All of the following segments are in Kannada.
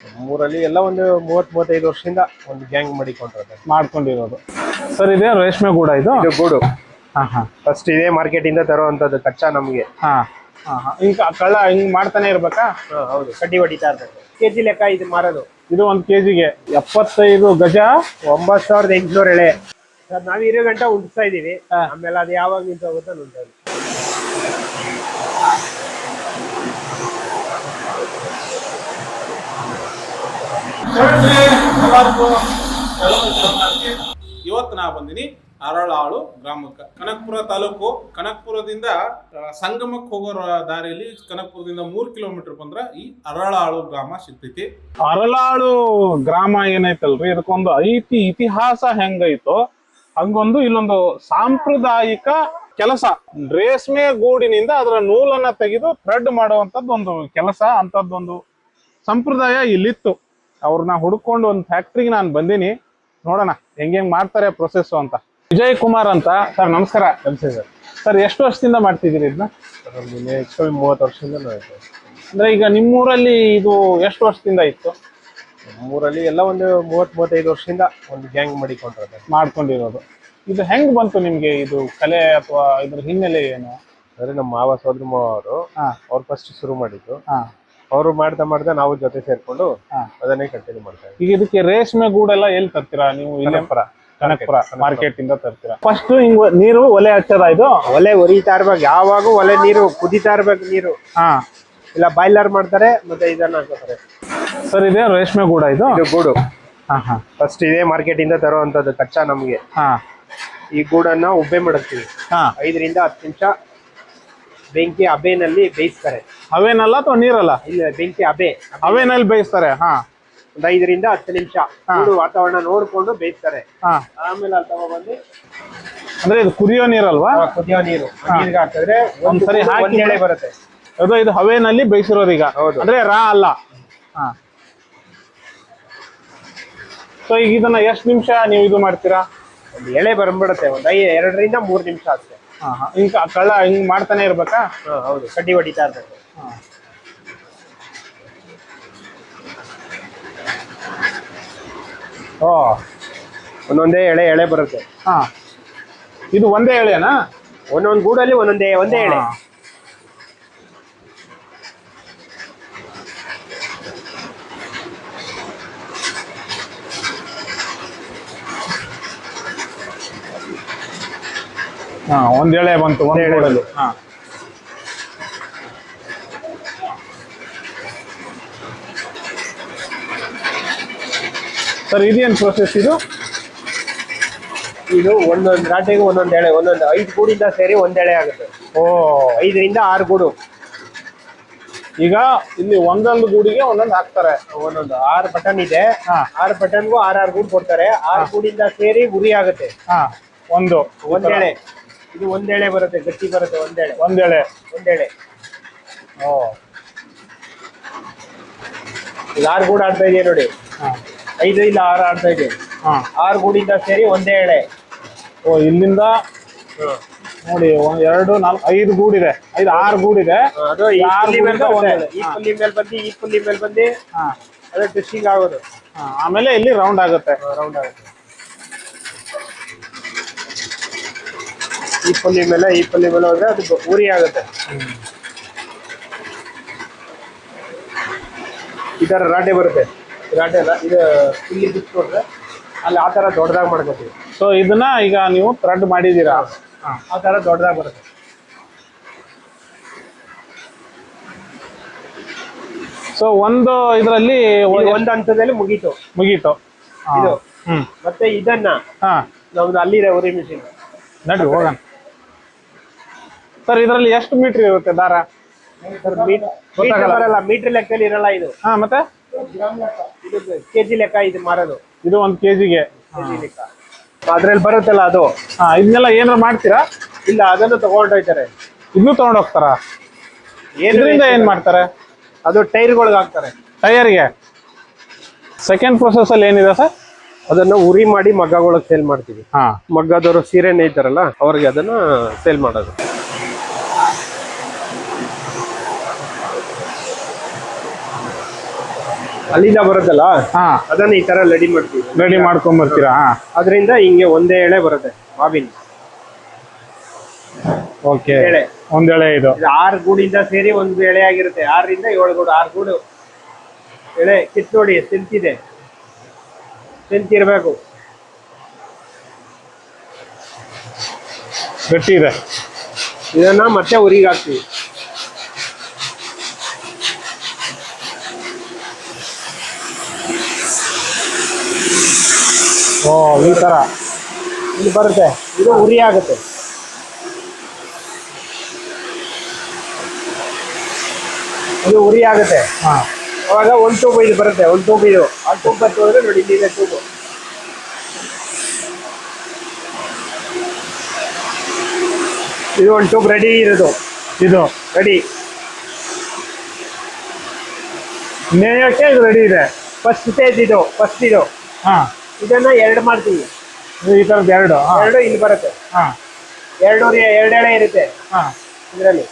ನಮ್ಮೂರಲ್ಲಿ ಎಲ್ಲ ಒಂದು ಮೂವತ್ ಮೂವತ್ತೈದು ವರ್ಷದಿಂದ ಒಂದು ಗ್ಯಾಂಗ್ ಮಾಡಿಕೊಂಡಿರೋದು. ಮಾಡ್ಕೊಂಡಿರೋದು. ಸರ್ ಇದೇ ರೇಷ್ಮೆ ಗೂಡ ಇದು? ಇದು ಗೂಡು. ಹಾ ಹಾ. ಫಸ್ಟ್ ಇದೇ ಮಾರ್ಕೆಟ್ ಇಂದ ತರುವಂತದ್ದು ಕಚ್ಚಾ ನಮ್ಗೆ. ಹಾ. ಹಾ ಕಳ್ಳ ಹಿಂಗ್ ಮಾಡ್ತಾನೆ ಇರ್ಬೇಕಾ? ಹಾ, ಹೌದು. ಕಡ್ಡಿ ಹೊಡಿತಾ ಇರ್ಬೇಕು. ಕೆಜಿ ಲೆಕ್ಕ ಇದು ಮಾರೋದು. ಇದು ಒಂದ್ ಕೆಜಿಗೆ ಎಪ್ಪತ್ತೈದು ಗಜ ಒಂಬತ್ ಸಾವಿರದ ಎಂಟುನೂರ ಎಳೆ. ಸರ್ ನಾವ್ ಇರೋ ಗಂಟೆ ಉಂಟಿಸ್ತಾ ಇದೀವಿ ಆಮೇಲೆ ಅದು ಯಾವಾಗ ನಿಂತು ಹೋಗುತ್ತೋ ಇವತ್ತು ನಾ ಬಂದಿನಿ ಅರಳಾಳು ಗ್ರಾಮಕ್ಕೆ. ಕನಕಪುರ ತಾಲೂಕು, ಕನಕಪುರದಿಂದ ಸಂಗಮಕ್ಕೆ ಹೋಗೋ ದಾರಿಯಲ್ಲಿ ಕನಕಪುರದಿಂದ ಮೂರ್ ಕಿಲೋಮೀಟರ್ ಬಂದ್ರ ಈ ಅರಳಾಳು ಗ್ರಾಮ ಸಿಗ್ತೈತಿ. ಅರಳಾಳು ಗ್ರಾಮ ಏನೈತಲ್ರಿ? ಇದಕ್ಕೊಂದು ಐತಿ ಇತಿಹಾಸ ಹೆಂಗೈತೋ, ಹಂಗೊಂದು ಇಲ್ಲೊಂದು ಸಾಂಪ್ರದಾಯಿಕ ಕೆಲಸ. ರೇಷ್ಮೆ ಗೂಡಿನಿಂದ ಅದರ ನೂಲನ್ನ ತೆಗೆದು ಥ್ರೆಡ್ ಮಾಡುವಂತದ್ದು ಒಂದು ಕೆಲಸ ಅಂತದ್ದೊಂದು ಸಂಪ್ರದಾಯ ಇಲ್ಲಿತ್ತು. ಅವ್ರನ್ನ ಹುಡ್ಕೊಂಡು ಒಂದು ಫ್ಯಾಕ್ಟ್ರಿಗೆ ನಾನು ಬಂದೀನಿ. ನೋಡೋಣ ಹೆಂಗೆಂಗೆ ಹೆಂಗ್ ಮಾಡ್ತಾರೆ ಪ್ರೊಸೆಸ್ ಅಂತ. ವಿಜಯ್ ಕುಮಾರ್ ಅಂತ. ಸರ್ ನಮಸ್ಕಾರ. ನಮಸ್ತೆ ಸರ್. ಸರ್ ಎಷ್ಟು ವರ್ಷದಿಂದ ಮಾಡ್ತಿದ್ದೀರಿ ಇದನ್ನ ಮೂವತ್ತು ವರ್ಷದಿಂದ ಅಂದ್ರೆ ಈಗ ನಿಮ್ಮೂರಲ್ಲಿ ಇದು ಎಷ್ಟು ವರ್ಷದಿಂದ ಇತ್ತು? ನಮ್ಮೂರಲ್ಲಿ ಎಲ್ಲ ಒಂದು ಮೂವತ್ ಮೂವತ್ತೈದು ವರ್ಷದಿಂದ ಒಂದು ಗ್ಯಾಂಗ್ ಮಾಡಿಕೊಂಡಿರೋದು. ಮಾಡ್ಕೊಂಡಿರೋದು. ಇದು ಹೆಂಗ್ ಬಂತು ನಿಮ್ಗೆ ಇದು ಕಲೆ ಅಥವಾ ಇದ್ರ ಹಿನ್ನೆಲೆ ಏನು? ಅಂದ್ರೆ ನಮ್ಮ ಮಾವ ಸೋದ್ರ ಮಾವ ಅವರು ಅವ್ರು ಫಸ್ಟ್ ಶುರು ಮಾಡಿದ್ದು. ಹಾ. ಅವರು ಮಾಡ್ತಾ ಮಾಡ್ತಾ ನಾವು ಜೊತೆ ಸೇರ್ಕೊಂಡು ಅದನ್ನೇ ಕಂಟಿನ್ಯೂ ಮಾಡ್ತಾ ಈಗ ಇದಕ್ಕೆ ರೇಷ್ಮೆ ಗೂಡೆಲ್ಲ ಎಲ್ಲಿ ತರ್ತೀರಾ? ನೀವು ಇಲ್ಲೇ ಕನಕಪುರ. ಮಾರ್ಕೆಟ್ ಇಂದ ತರ್ತೀರಾ? ಫಸ್ಟ್ ಹಿಂಗ್ ನೀರು ಒಲೆ ಹಚ್ಚದ ಇದು? ಒಲೆ ಒರಿತಾ ಇರ್ಬೇಕು. ಯಾವಾಗ ಒಲೆ ನೀರು ಕುದಿತಾ ಇರ್ಬೇಕು ನೀರು. ಹಾ. ಇಲ್ಲ ಬಾಯ್ಲರ್ ಮಾಡ್ತಾರೆ ಮತ್ತೆ ಇದನ್ನ ಹಾಕೋತಾರೆ ಸರ್ ಇದೆ ರೇಷ್ಮೆ ಗೂಡ ಇದು? ಇದು ಗೂಡು. ಹಾ ಹಾ. ಫಸ್ಟ್ ಇದೇ ಮಾರ್ಕೆಟ್ ಇಂದ ತರುವಂತದ್ದು ಕಚ್ಚಾ ನಮ್ಗೆ. ಹಾ. ಈ ಗೂಡನ್ನ ಉಬ್ಬೆ ಮಡಗ್ತೀವಿ ಹಾ. ಐದರಿಂದ ಹತ್ತು ನಿಮಿಷ ಬೆಂಕಿ ಅಬೆನಲ್ಲಿ ಬೇಯಿಸ್ತಾರೆ. ಅವೇನಲ್ಲ ಅಥವಾ ನೀರಲ್ಲ? ಇಲ್ಲ ಬೆಂಕಿ ಅಬೆ. ಅವೇನಲ್ಲಿ ಬೇಯಿಸ್ತಾರೆ ಹಾ. ಒಂದ್ ಐದರಿಂದ ಹತ್ತು ನಿಮಿಷ. ವಾತಾವರಣ ನೋಡ್ಕೊಂಡು ಬೇಯಿಸ್ತಾರೆ. ಹಾ. ಆಮೇಲೆ ಅಲ್ಲಿ ತಗೊಬಂದು ಅಂದ್ರೆ ಇದು ಕುದಿಯೋ ನೀರಲ್ವಾ? ಕುದಿಯೋ ನೀರು. ನೀರಿಗೆ ಹಾಕಿದ್ರೆ ಒಂದ್ಸರಿ ಹಾಕಿ ಎಳೆ ಬರುತ್ತೆ. ಅದು ಇದು ಹವೆನಲ್ಲಿ ಬೇಯಿಸಿರೋದು ಈಗ ಹೌದು. ಅಂದ್ರೆ ರಾ ಅಲ್ಲ. ಹಾ. ಸೊ ಈಗ ಇದನ್ನ ಎಷ್ಟು ನಿಮಿಷ ನೀವು ಇದು ಮಾಡ್ತೀರಾ? ಒಂದು ಎಳೆ ಬಂದ್ಬಿಡುತ್ತೆ ಒಂದ್ ಐ ಎರಡರಿಂದ ಮೂರ್ ನಿಮಿಷ ಅಷ್ಟೇ ಹಾ ಹಿಂಗ್ ಕಳ್ಳ ಹಿಂಗ್ ಮಾಡ್ತಾನೆ ಇರ್ಬೇಕಾ? ಹೌದು. ಕಡ್ಡಿ ಹೊಡಿತಾ ಇರ್ಬೇಕು. ಓ ಒಂದೊಂದೇ ಎಳೆ ಎಳೆ ಬರುತ್ತೆ. ಹಾ. ಇದು ಒಂದೇ ಎಳೆನಾ? ಒಂದೊಂದು ಗೂಡಲ್ಲಿ ಒಂದೊಂದೇ ಒಂದೇ ಎಳೆ. ಹಾ. ಹಾ ಒಂದ್ ಎಳೆ ಬಂತು ಒಂದ್ ಎಳೆ. ಗೂಡಲ್ಲಿ. ಹಾ. ಸರ್ ಇದೇನು ಪ್ರೊಸೆಸ್ ಇದು? ಇದು ಒಂದೊಂದು ರಾಟೆಗೆ ಒಂದೊಂದು ಎಳೆ ಒಂದೊಂದು ಐದು ಗೂಡಿಂದ ಸೇರಿ ಒಂದೆಳೆ ಎಳೆ ಆಗುತ್ತೆ. ಓ. ಐದರಿಂದ ಆರು ಗೂಡು. ಈಗ ಇಲ್ಲಿ ಒಂದೊಂದು ಗೂಡಿಗೆ ಒಂದೊಂದು ಹಾಕ್ತಾರೆ. ಒಂದೊಂದು ಆರು ಬಟನ್ ಇದೆ. ಆರು ಬಟನ್ಗೂ ಆರ್ ಆರು ಗೂಡು ಕೊಡ್ತಾರೆ. ಆರು ಗೂಡಿಂದ ಸೇರಿ ಉರಿ ಆಗುತ್ತೆ. ಹಾ ಒಂದು. ಒಂದೆಳೆ ಇದು ಒಂದೆಳೆ ಬರುತ್ತೆ ಗಟ್ಟಿ ಬರುತ್ತೆ ಒಂದೆಳೆ ಒಂದೆಳೆ ಒಂದೆಳೆ ಓ. ಈಗ ಆರು ಗೂಡು ಆಡ್ತಾ ಇದೆಯಾ ನೋಡಿ. ಹಾ. ಐದು ಇಲ್ಲ ಆರು ಆಡ್ತಾ ಇದೆ ಹಾಂ. ಆರು ಗೂಡಿಂದ ಸೇರಿ ಒಂದೇ ಎಳೆ. ಓ ಇಲ್ಲಿಂದ ನೋಡಿ ಒಂದ್ ಎರಡು ನಾಲ್ಕು ಐದು ಗೂಡಿದೆ. ಐದು ಆರು ಗೂಡಿದೆ. ಅದು ಈ ಆರು ಪುಲ್ಲಿ ಮೇಲೆ ಗೂಡಿಂದ ಒಂದ್. ಎಳೆ. ಈ ಹಾ. ಪುಲ್ಲಿ ಮೇಲೆ ಬಂದು ಈ ಪುಲ್ಲಿ ಮೇಲೆ ಬಂದು ಹಾ. ಅದು ಟ್ವಿಸ್ಟಿಂಗ್ ಆಗೋದು. ಹಾ, ಆಮೇಲೆ ಇಲ್ಲಿ ರೌಂಡ್ ಆಗುತ್ತೆ. ರೌಂಡ್ ಆಗುತ್ತೆ. ಈ ಪುಲ್ಲಿ ಮೇಲೆ ಈ ಪುಲ್ಲಿ ಮೇಲೆ ಹೋದ್ರೆ ಅದು ಊರಿ ಉರಿ ಆಗುತ್ತೆ. ಈ ತರ ರಾಟೆ ಬರುತ್ತೆ. ರಾಟೆ ಅಲ್ಲ ಇದು ಇಲ್ಲಿ ಬಿಟ್ಕೊಟ್ರೆ ಅಲ್ಲಿ ಆ ತರ ದೊಡ್ಡದಾಗಿ ಮಾಡ್ಕೋತೀವಿ. ಸೊ ಇದನ್ನ ಈಗ ನೀವು ಥ್ರೆಡ್ ಮಾಡಿದೀರಾ ಹಾ ಆ ತರ ದೊಡ್ಡದಾಗಿ ಬರುತ್ತೆ. ಸೊ ಒಂದು ಇದರಲ್ಲಿ ಇದು ಒಂದು ಹಂತದಲ್ಲಿ ಮುಗೀತು. ಮುಗೀತು. ಇದು. ಹ್ಮ್. ಮತ್ತೆ ಇದನ್ನ ಹಾ. ನಮ್ದು ಅಲ್ಲಿದೆ ಉರಿ ಮಿಷಿನ್ ನಡ್ರಿ ಹೋಗೋಣ. ಸರ್ ಇದರಲ್ಲಿ ಎಷ್ಟು ಮೀಟರ್ ಇರುತ್ತೆ ದಾರ? ಮೀಟರ್ ಬರಲ್ಲ ಮೀಟರ್ ಲೆಕ್ಕದಲ್ಲಿ ಇರಲ್ಲ ಇದು. ಹಾ ಮತ್ತೆ? ಕೆಜಿ ಲೆಕ್ಕ ಇದು ಮಾರೋದು. ಇದು ಒಂದು ಕೆಜಿಗೆ. ಕೆಜಿ ಲೆಕ್ಕ. ಅದ್ರಲ್ಲಿ ಬರುತ್ತಲ್ಲ ಅದು? ಹಾ ಇದನ್ನೆಲ್ಲ ಏನಾರ ಮಾಡ್ತೀರಾ? ಇಲ್ಲ ಅದನ್ನು ತಗೊಂಡೋಯ್ತಾರೆ ಇನ್ನೂ ತಗೊಂಡ್ ಹೋಗ್ತಾರಾ? ಏನು ಇದರಿಂದ ಏನ್ ಮಾಡ್ತಾರೆ? ಅದು ಟೈರ್ಗಳಿಗೆ ಹಾಕ್ತಾರೆ. ಟೈರ್ಗೆ ಸೆಕೆಂಡ್ ಪ್ರೊಸೆಸ್ ಅಲ್ಲಿ ಏನಿದೆ ಸರ್? ಅದನ್ನ ಉರಿ ಮಾಡಿ ಮಗ್ಗಗಳಿಗೆ ಸೇಲ್ ಮಾಡ್ತೀವಿ. ಹಾ. ಮಗ್ಗದವರು ಸೀರೆ ನೇಯ್ತಾರಲ್ಲ ಅವ್ರಿಗೆ ಅದನ್ನ ಸೇಲ್ ಮಾಡೋದು. ಅಲ್ಲಿಂದ ಬರುತ್ತಲ್ಲ? ಅದನ್ನ ಈ ತರ ರೆಡಿ ಮಾಡ್ತೀವಿ. ರೆಡಿ ಮಾಡ್ಕೊಂಡ್ ಬರ್ತೀರಾ ಅದರಿಂದ ಹಿಂಗೆ ಒಂದೇ ಎಳೆ ಬರುತ್ತೆ ಮಾವಿನ. ಓಕೆ. ಎಳೆ. ಒಂದ್ ಎಳೆ ಇದು. ಆರು ಗೂಡಿಂದ ಸೇರಿ ಒಂದು ಎಳೆ ಆಗಿರುತ್ತೆ. ಆರರಿಂದ ಏಳು ಗೂಡು ಆರು ಗೂಡು. ಎಳೆ ಕಿತ್ ನೋಡಿ ತಿಂತಿದೆ ತಿಂತಿರ್ಬೇಕು ಗಟ್ಟಿ ಇದೆ. ಇದನ್ನ ಮತ್ತೆ ಉರಿಗೆ ಓ, ಈ ತರ. ಇಲ್ಲಿ ಬರುತ್ತೆ. ಇದು ಉರಿ ಆಗುತ್ತೆ. ಇದು ಉರಿ ಆಗುತ್ತೆ. ಹಾಂ. ಅವಾಗ ಒಂದು ಟೂಬ್ ಇದು ಬರುತ್ತೆ. ಒಂದು ಟೂಬ್ ಇದು. ಆ ಟೂಬ್ ಬರ್ತು ಅಂದರೆ ನೋಡಿ ಇಲ್ಲಿದೆ ಟೂಬು ಇದು ಒಂದು ಟೂಬ್ ರೆಡಿ ಇರೋದು. ಇದು ರೆಡಿ ನೇಯಕ್ಕೆ ಇದು ರೆಡಿ ಇದೆ. ಫಸ್ಟ್ ಸ್ಟೇಜ್ ಇದು ಫಸ್ಟ್ ಇದು. ಹಾ. ಇದನ್ನ ಎರಡು ಮಾಡ್ತೀವಿ. ಇದು ಈ ತರದ್ ಎರಡು ಹಾ. ಎರಡು ಇಲ್ಲಿ ಬರುತ್ತೆ. ಹಾ. ಎರಡು ಎರಡು ಎಳೆ ಇರುತ್ತೆ. ಹಾ. ಇದರಲ್ಲಿ.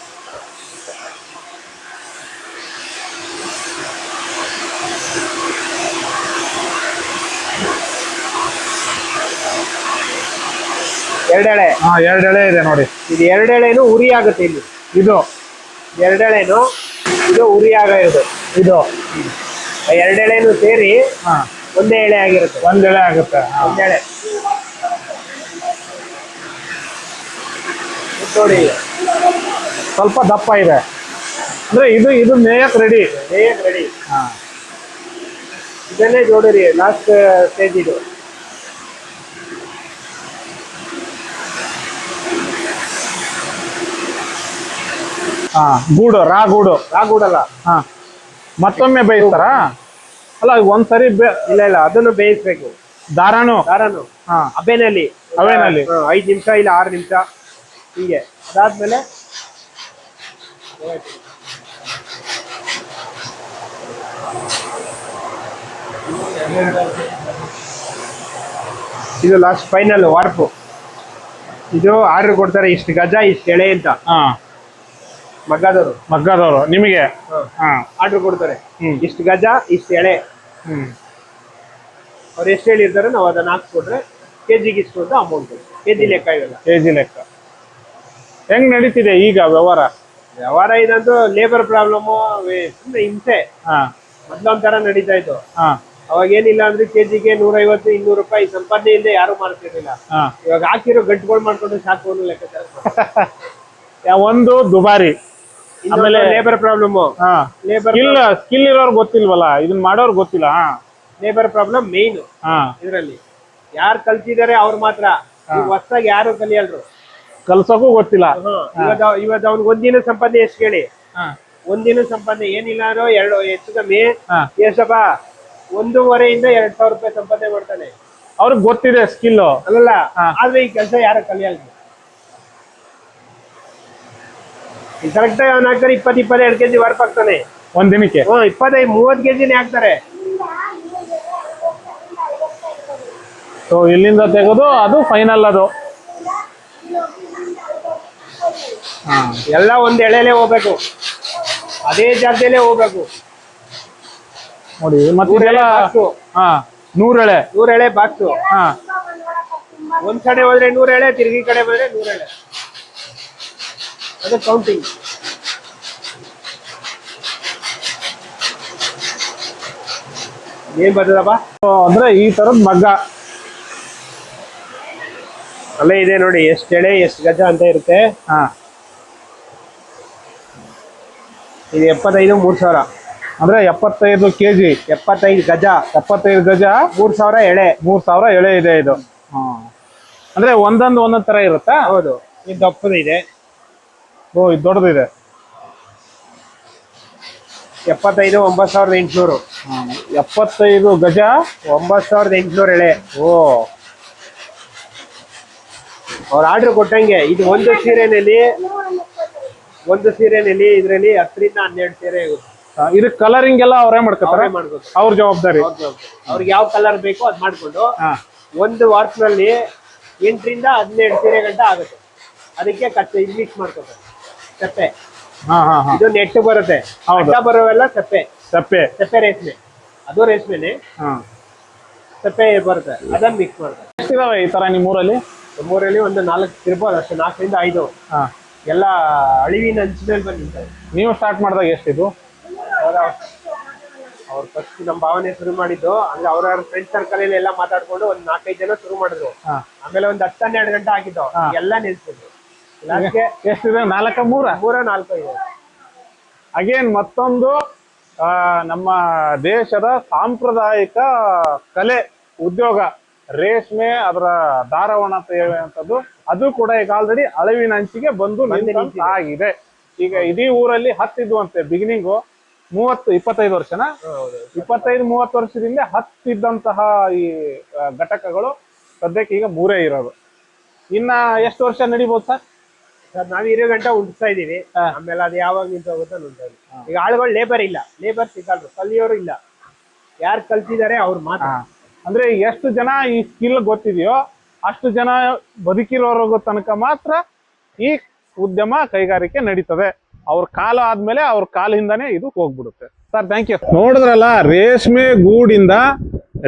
ಎರಡೆಳೆ. ಹಾ ಎರಡು ಎಳೆ ಇದೆ ನೋಡಿ. ಇದು ಎರಡೆಳೆನು ಉರಿ ಆಗುತ್ತೆ ಇಲ್ಲಿ. ಇದು. ಎರಡೆಳೆನು ಇದು ಉರಿ ಆಗ ಇದು. ಇದು ಎರಡೆಳೆನು ಸೇರಿ ಹಾ. ಒಂದೇ ಎಳೆ ಆಗಿರುತ್ತೆ. ಒಂದೆಳೆ ಆಗುತ್ತೆ. ಒಂದೆಳೆ ಇದು ನೋಡಿ ಸ್ವಲ್ಪ ದಪ್ಪ ಇದೆ. ಅಂದ್ರೆ ಇದು ಇದು ಮೇಯಕ್ ರೆಡಿ ಬೇಗ ರೆಡಿ ಹಾ. ಇದನ್ನೇ ಜೋಡಿರಿ ಲಾಸ್ಟ್ ಸ್ಟೇಜ್ ಇದು. ಹಾ ಗೂಡು ರಾ ಗೂಡು. ರಾಗೂಡಲ್ಲ ಹಾ. ಮತ್ತೊಮ್ಮೆ ಬೇಯಿಸ್ತಾರಾ? ಅಲ್ಲ ಒಂದ್ಸರಿ ಇಲ್ಲ ಇಲ್ಲ ಅದನ್ನು ಬೇಯಿಸ್ಬೇಕು. ದಾರಾನು? ದಾರಾನು. ಹಾ. ಅಬೇನಲ್ಲಿ. ಅಬೇನಲ್ಲಿ. ಐದು ಐದ್ ನಿಮಿಷ ಇಲ್ಲ ಆರು ನಿಮಿಷ. ಹೀಗೆ. ಅದಾದ್ಮೇಲೆ ಇದು ಲಾಸ್ಟ್ ಫೈನಲ್ ವಾರ್ಪು ಇದು ಆರ್ಡರ್ ಕೊಡ್ತಾರೆ ಇಷ್ಟು ಗಜ ಇಷ್ಟು ಎಳೆ ಅಂತ. ಹಾ. ಮಗ್ಗದವರು. ಮಗ್ಗದವರು. ನಿಮಗೆ? ಹಾ. ಆರ್ಡರ್ ಕೊಡ್ತಾರೆ. ಹ್ಮ್. ಇಷ್ಟು ಗಜ ಇಷ್ಟು ಎಳೆ. ಹ್ಮ್. ಅವ್ರು ಎಷ್ಟು ಹೇಳಿರ್ತಾರೆ ನಾವು ಅದನ್ನ ಹಾಕ್ಸ್ಕೊಟ್ರೆ ಕೆ ಜಿಗೆ ಇಷ್ಟು ಅಂತ ಅಮೌಂಟ್ ಕೆ ಜಿ ಲೆಕ್ಕ ಇರಲ್ಲ. ಕೆಜಿ ಲೆಕ್ಕ. ಹೆಂಗ್ ನಡೀತಿದೆ ಈಗ ವ್ಯವಹಾರ? ವ್ಯವಹಾರ ಇದಂತೂ ಲೇಬರ್ ಪ್ರಾಬ್ಲಮ್ ಸುಮ್ಮನೆ ಹಿಂಸೆ. ಹಾ. ಮೊದ್ಲೊಂದ್ ತರ ನಡೀತಾ ಇತ್ತು. ಹಾ. ಅವಾಗ ಏನಿಲ್ಲ ಅಂದ್ರೆ ಕೆಜಿಗೆ ನೂರೈವತ್ತು ಇನ್ನೂರು ರೂಪಾಯಿ ಸಂಪಾದನೆ ಇಲ್ಲದೆ ಯಾರು ಮಾಡ್ತಿರ್ಲಿಲ್ಲ. ಹಾ. ಇವಾಗ ಹಾಕಿರೋ ಗಂಟುಗಳು ಮಾಡ್ಕೊಂಡು ಸಾಕು ಲೆಕ್ಕ ಲೆಕ್ಕಾಚಾರ. ಒಂದು ದುಬಾರಿ. ಆಮೇಲೆ labour problem labour skill skill ಇರೋರು ಗೊತ್ತಿಲ್ವಲ್ಲ ಇದನ್ನ ಮಾಡೋರು ಗೊತ್ತಿಲ್ಲ ಲೇಬರ್ ಪ್ರಾಬ್ಲಮ್ ಮೇನ್ ಹಾ. ಇದರಲ್ಲಿ. ಯಾರು ಕಲ್ತಿದ್ದಾರೆ ಅವ್ರು ಮಾತ್ರ. ಹೊಸ್ದಾಗಿ ಯಾರು ಕಲಿಯಲ್ರು? ಕಲ್ಸೋಕು ಗೊತ್ತಿಲ್ಲ. ಇವತ್ತು ಇವತ್ತು ಅವ್ನಿಗೆ ಒಂದಿನ ಸಂಪಾದನೆ ಎಷ್ಟು ಕೇಳಿ? ಒಂದಿನ ಸಂಪಾದನೆ ಏನಿಲ್ಲ ಎರಡು ಹೆಚ್ಚು ಕಮ್ಮಿ ಯಶಪ್ಪ ಎಷ್ಟಪ್ಪ ಒಂದೂವರೆಯಿಂದ ಎರಡ್ ಸಾವಿರ ರೂಪಾಯಿ ಸಂಪಾದನೆ ಮಾಡ್ತಾನೆ. ಅವ್ರಿಗೆ ಗೊತ್ತಿದೆ ಸ್ಕಿಲ್ ಅಲ್ಲಲ್ಲ. ಆದ್ರೆ ಈ ಕೆಲಸ ಯಾರು ಕಲಿಯಲ್ಲ ಈ ಕರೆಕ್ಟ್ ಅವ್ನು ಹಾಕ್ತಾರೆ ಇಪ್ಪತ್ತು ಇಪ್ಪತ್ತೆರಡು ಕೆಜಿ ವರ್ಕ್ ಆಗ್ತಾನೆ. ಒಂದ್ ದಿನಕ್ಕೆ? ಹ್ಮ್ ಇಪ್ಪತ್ತೈದು ಮೂವತ್ತು ಕೆಜಿನೇ ಹಾಕ್ತಾರೆ. ಸೊ ಇಲ್ಲಿಂದ ತೆಗೆದು ಅದು ಫೈನಲ್ ಅದು. ಹಾ ಎಲ್ಲ ಒಂದ್ ಎಳೆಲೆ ಹೋಗ್ಬೇಕು. ಅದೇ ಜಾಗದಲ್ಲೇ ಹೋಗ್ಬೇಕು. ನೋಡಿ ಮತ್ತೆ ಎಳೆ ಇದೆಲ್ಲ ಹಾ ನೂರೆಳೆ. ನೂರ್ ಎಳೆ ಬಾಕ್ಸು ಹಾ. ಒಂದ್ ಕಡೆ ಹೋದ್ರೆ ನೂರ ಎಳೆ ತಿರುಗಿ ಕಡೆ ಬಂದ್ರೆ ನೂರ ಎಳೆ ಅದು ಕೌಂಟಿಂಗ್ ಏನ್ ಬರ್ತದಪ್ಪ ಅಂದ್ರೆ ಈ ತರದ್ ಮಗ್ಗ. ಅಲ್ಲೇ ಇದೆ ನೋಡಿ ಎಷ್ಟು ಎಳೆ ಎಷ್ಟು ಗಜ ಅಂತ ಇರುತ್ತೆ. ಹಾ. ಇದು ಎಪ್ಪತ್ತೈದು ಮೂರ್ ಸಾವಿರ. ಅಂದ್ರೆ ಎಪ್ಪತ್ತೈದು ಕೆಜಿ. ಎಪ್ಪತ್ತೈದು ಗಜ. ಎಪ್ಪತ್ತೈದು ಗಜ ಮೂರ್ ಸಾವಿರ ಎಳೆ. ಮೂರ್ ಸಾವಿರ ಎಳೆ ಇದೆ ಇದು. ಹಾ ಅಂದ್ರೆ ಒಂದೊಂದು ಒಂದೊಂದ್ ತರ ಇರುತ್ತಾ? ಹೌದು. ಇದು ದಪ್ಪದ ಇದೆ. ಓ ಇದು ದೊಡ್ಡದಿದೆ. ಎಪ್ಪತ್ತೈದು ಒಂಬತ್ತು ಸಾವಿರದ ಎಂಟುನೂರು. ಎಪ್ಪತ್ತೈದು ಗಜ ಒಂಬತ್ತು ಸಾವಿರದ ಎಂಟುನೂರು ಎಳೆ. ಓ. ಅವ್ರ ಆರ್ಡರ್ ಕೊಟ್ಟಂಗೆ ಇದು ಒಂದು ಸೀರೆನಲ್ಲಿ ಒಂದು ಸೀರೆನಲ್ಲಿ ಇದರಲ್ಲಿ ಹತ್ತರಿಂದ ಹನ್ನೆರಡು ಸೀರೆ ಇದು ಕಲರಿಂಗ್ ಎಲ್ಲ ಅವರೇ ಮಾಡ್ಕೊತಾರೆ? ಅವರೇ ಜವಾಬ್ದಾರಿ? ಅವ್ರಿಗೆ ಯಾವ ಕಲರ್ ಬೇಕೋ ಅದ್ ಮಾಡ್ಕೊಂಡು ಒಂದು ವಾರ್ಸ್ನಲ್ಲಿ ಎಂಟರಿಂದ ಹದಿನೆಂಟು ಸೀರೆ ಗಂಟೆ ಆಗುತ್ತೆ. ಅದಕ್ಕೆ ಕಟ್ಟು ಇಂಗ್ಲೀಷ್ ಮಾಡ್ಕೋತಾರೆ. ಸಪ್ಪೆ ಹಾ ಹಾ ಹಾ. ಇದು ನೆಟ್ ಬರುತ್ತೆ. ಹೌದು. ಅಡ್ಡ ಬರೋವೆಲ್ಲ ಸಪ್ಪೆ ಸಪ್ಪೆ ಸಪ್ಪೆ ರೇಷ್ಮೆ. ಅದು ರೇಷ್ಮೆನೆ. ಹಾ. ಸಪ್ಪೆ ಬರುತ್ತೆ. ಅದನ್ನ ಮಿಕ್ಸ್ ಮಾಡ್ತಾರೆ ಎಷ್ಟಿದಾವೆ ಈ ತರ ನಿಮ್ಮ ಊರಲ್ಲಿ ನಮ್ಮೂರಲ್ಲಿ ಒಂದು ನಾಲ್ಕು ತಿರ್ಬೋದು ಅಷ್ಟೇ ನಾಲ್ಕರಿಂದ ಐದು. ಹಾ. ಎಲ್ಲ ಅಳಿವಿನ ಅಂಚಿನಲ್ಲಿ ಬಂದು ನಿಂತವೆ ನೀವು ಸ್ಟಾರ್ಟ್ ಮಾಡಿದಾಗ ಎಷ್ಟಿದು ಅವ್ರು ಫಸ್ಟ್ ನಮ್ಮ ಭಾವನೆ ಶುರು ಮಾಡಿದ್ದು ಅಂದ್ರೆ ಅವ್ರ ಫ್ರೆಂಡ್ ಸರ್ಕಲ್ ಎಲ್ಲ ಮಾತಾಡ್ಕೊಂಡು ಒಂದ್ ನಾಲ್ಕೈದು ಜನ ಶುರು ಮಾಡಿದ್ರು. ಹಾ. ಆಮೇಲೆ ಒಂದ್ ಹತ್ತು ಹನ್ನೆರಡು ಗಂಟೆ ಆಗಿದ್ದು ಎಲ್ಲ ನಿಲ್ಸಿದ್ರು ಎಷ್ಟಿದೆ? ನಾಲ್ಕ ಮೂರ? ಮೂರ ನಾಲ್ಕು ಇದೆ ಅಗೇನ್ ಮತ್ತೊಂದು ನಮ್ಮ ದೇಶದ ಸಾಂಪ್ರದಾಯಿಕ ಕಲೆ ಉದ್ಯೋಗ ರೇಷ್ಮೆ ಅದರ ದಾರವಣ ಅಂತದ್ದು ಅದು ಕೂಡ ಈಗ ಆಲ್ರೆಡಿ ಅಳವಿನ ಅಂಚಿಗೆ ಬಂದು ಆಗಿದೆ ಈಗ ಇಡೀ ಊರಲ್ಲಿ ಹತ್ತಿದ್ವಂತೆ ಬಿಗಿನಿಂಗು ಮೂವತ್ತು ಇಪ್ಪತ್ತೈದು ವರ್ಷನ? ಇಪ್ಪತ್ತೈದು ಮೂವತ್ತು ವರ್ಷದಿಂದ ಹತ್ತಿದ್ದಂತಹ ಈ ಘಟಕಗಳು ಸದ್ಯಕ್ಕೆ ಈಗ ಮೂರೇ ಇರೋದು. ಇನ್ನ ಎಷ್ಟು ವರ್ಷ ನಡಿಬೋದು ಸರ್? ಸರ್ ನಾವ್ ಇರೋ ಗಂಟೆ ಉಂಟಿಸ್ತಾ ಇದೀವಿ. ಆಮೇಲೆ ಅದು ಯಾವಾಗ ನಿಂತು ಹೋಗುತ್ತೋ ನೋಡ್ತಾ ಈಗ ಆಳುಗಳು ಲೇಬರ್ ಇಲ್ಲ. ಲೇಬರ್ ಸಿಗಲ್ರು ಕಲಿಯೋರು ಇಲ್ಲ. ಯಾರು ಕಲ್ತಿದ್ದಾರೆ ಅವ್ರು ಮಾತ್ರ. ಅಂದ್ರೆ ಎಷ್ಟು ಜನ ಈ ಸ್ಕಿಲ್ ಗೊತ್ತಿದೆಯೋ ಅಷ್ಟು ಜನ ಬದುಕಿರೋರ್ಗು ತನಕ ಮಾತ್ರ ಈ ಉದ್ಯಮ ಕೈಗಾರಿಕೆ ನಡೀತದೆ. ಅವ್ರ ಕಾಲ ಆದ್ಮೇಲೆ ಅವ್ರ ಕಾಲಿಂದಾನೇ ಇದು ಹೋಗ್ಬಿಡುತ್ತೆ. ಸರ್ ಥ್ಯಾಂಕ್ ಯು ನೋಡಿದ್ರಲ್ಲ ರೇಷ್ಮೆ ಗೂಡಿಂದ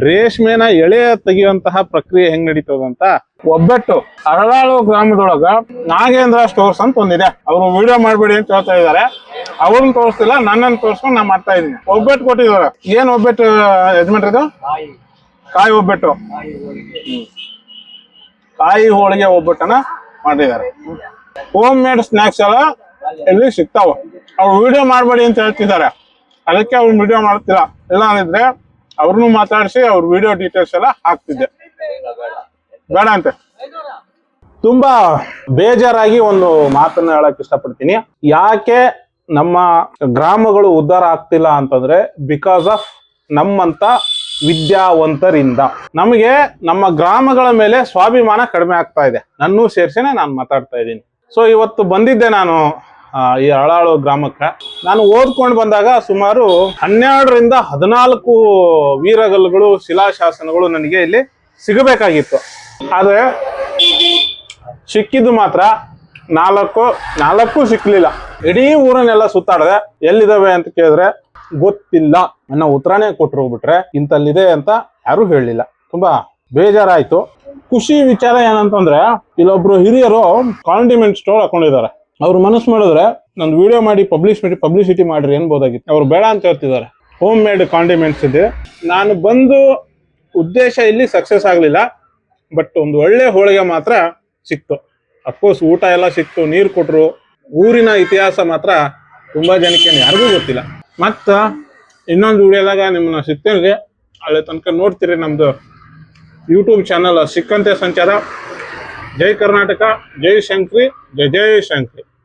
ರೇಷ್ಮೆನ ಎಳೆ ತೆಗೆಯುವಂತಹ ಪ್ರಕ್ರಿಯೆ ಹೆಂಗ್ ನಡೀತದ ಅಂತ ಒಬ್ಬಟ್ಟು ಅರಳಾಳು ಗ್ರಾಮದೊಳಗ ನಾಗೇಂದ್ರ ಸ್ಟೋರ್ಸ್ ಅಂತ ಒಂದಿದೆ. ಅವರು ವಿಡಿಯೋ ಮಾಡ್ಬೇಡಿ ಅಂತ ಹೇಳ್ತಾ ಇದಾರೆ ಅವ್ರನ್ನ ತೋರಿಸ್ತಿಲ್ಲ ನನ್ನನ್ನು ತೋರಿಸ್ಕೊಂಡು ನಾ ಮಾಡ್ತಾ ಇದೀನಿ ಒಬ್ಬಟ್ಟು ಕೊಟ್ಟಿದ್ದಾರೆ. ಏನ್ ಒಬ್ಬಟ್ಟು ಯಜಮಾನ್ರಿ ಇದು? ಕಾಯಿ. ಒಬ್ಬಟ್ಟು. ಕಾಯಿ ಹೋಳಿಗೆ. ಒಬ್ಬಟ್ಟನ ಮಾಡಿದ್ದಾರೆ ಹೋಮ್ ಮೇಡ್ ಸ್ನಾಕ್ಸ್ ಎಲ್ಲ ಇಲ್ಲಿ ಸಿಗ್ತಾವ. ಅವ್ರು ವಿಡಿಯೋ ಮಾಡಬೇಡಿ ಅಂತ ಹೇಳ್ತಿದ್ದಾರೆ. ಅದಕ್ಕೆ ಅವ್ರು ವಿಡಿಯೋ ಮಾಡ್ತಿಲ್ಲ. ಇಲ್ಲ ಅಂದಿದ್ರೆ ಅವ್ರನ್ನೂ ಮಾತಾಡಿಸಿ ಅವ್ರ ವಿಡಿಯೋ ಡೀಟೇಲ್ಸ್ ಎಲ್ಲ ಹಾಕ್ತಿದ್ದೆ. ಬೇಡ ಅಂತೆ. ತುಂಬಾ ಬೇಜಾರಾಗಿ ಒಂದು ಮಾತನ್ನ ಹೇಳಕ್ ಇಷ್ಟಪಡ್ತೀನಿ. ಯಾಕೆ ನಮ್ಮ ಗ್ರಾಮಗಳು ಉದ್ಧಾರ ಆಗ್ತಿಲ್ಲ ಅಂತಂದ್ರೆ ಬಿಕಾಸ್ ಆಫ್ ನಮ್ಮಂತ ವಿದ್ಯಾವಂತರಿಂದ. ನಮಗೆ ನಮ್ಮ ಗ್ರಾಮಗಳ ಮೇಲೆ ಸ್ವಾಭಿಮಾನ ಕಡಿಮೆ ಆಗ್ತಾ ಇದೆ. ನನ್ನೂ ಸೇರ್ಸೇನೆ ನಾನು ಮಾತಾಡ್ತಾ ಇದ್ದೀನಿ. ಸೊ ಇವತ್ತು ಬಂದಿದ್ದೆ ನಾನು ಈ ಅಳಾಳು ಗ್ರಾಮಕ್ಕೆ. ನಾನು ಓದ್ಕೊಂಡು ಬಂದಾಗ ಸುಮಾರು ಹನ್ನೆರಡರಿಂದ ಹದಿನಾಲ್ಕು ವೀರಗಲ್ಲುಗಳು ಶಿಲಾಶಾಸನಗಳು ನನಗೆ ಇಲ್ಲಿ ಸಿಗಬೇಕಾಗಿತ್ತು. ಆದ್ರೆ ಸಿಕ್ಕಿದ್ದು ಮಾತ್ರ ನಾಲ್ಕು ನಾಲ್ಕು ಸಿಕ್ಲಿಲ್ಲ. ಇಡೀ ಊರನ್ನೆಲ್ಲ ಸುತ್ತಾಡದೆ, ಎಲ್ಲಿದಾವೆ ಅಂತ ಕೇಳಿದ್ರೆ ಗೊತ್ತಿಲ್ಲ. ಅನ್ನೋ ಉತ್ತರನೇ ಕೊಟ್ಟರು ಹೋಗ್ಬಿಟ್ರೆ ಇಂತಲ್ಲಿದೆ ಅಂತ ಯಾರು ಹೇಳಲಿಲ್ಲ. ತುಂಬಾ ಬೇಜಾರಾಯ್ತು. ಖುಷಿ ವಿಚಾರ ಏನಂತಂದ್ರೆ, ಇಲ್ಲೊಬ್ರು ಹಿರಿಯರು ಕಾಂಡಿಮೆಂಟ್ ಸ್ಟೋರ್ ಹಾಕೊಂಡಿದ್ದಾರೆ. ಅವ್ರು ಮನಸ್ಸು ಮಾಡಿದ್ರೆ, ನಂದು ವಿಡಿಯೋ ಮಾಡಿ ಪಬ್ಲಿಷ್ ಮಾಡಿ ಪಬ್ಲಿಸಿಟಿ ಮಾಡ್ರಿ ಅನ್ಬೋದಾಗಿತ್ತು. ಅವ್ರು ಬೇಡ ಅಂತ ಹೇಳ್ತಿದ್ದಾರೆ. ಹೋಮ್ ಮೇಡ್ ಕಾಂಡಿಮೆಂಟ್ಸ್ ಇದೆ. ನಾನು ಬಂದು ಉದ್ದೇಶ ಇಲ್ಲಿ ಸಕ್ಸಸ್ ಆಗಲಿಲ್ಲ. ಬಟ್ ಒಂದು ಒಳ್ಳೆ ಹೋಳಿಗೆ ಮಾತ್ರ ಸಿಕ್ತು. ಅಫ್ಕೋರ್ಸ್ ಊಟ ಎಲ್ಲ ಸಿಕ್ತು, ನೀರು ಕೊಟ್ಟರು ಊರಿನ ಇತಿಹಾಸ ಮಾತ್ರ ತುಂಬಾ ಜನಕ್ಕೆ ಯಾರಿಗೂ ಗೊತ್ತಿಲ್ಲ. ಮತ್ತು ಇನ್ನೊಂದು ವಿಡಿಯೋದಾಗ ನಿಮ್ಮನ್ನ ಸಿಗ್ತೇನೆ ಅಲ್ಲಿ ತನಕ ನೋಡ್ತೀರಿ ನಮ್ದು ಯೂಟ್ಯೂಬ್ ಚಾನಲ್ ಸಿಕ್ಕಂತೆ ಸಂಚಾರ. ಜೈ ಕರ್ನಾಟಕ, ಜೈ ಶಂಕ್ರಿ, ಜೈ ಜೈ ಶಂಕ್ರಿ.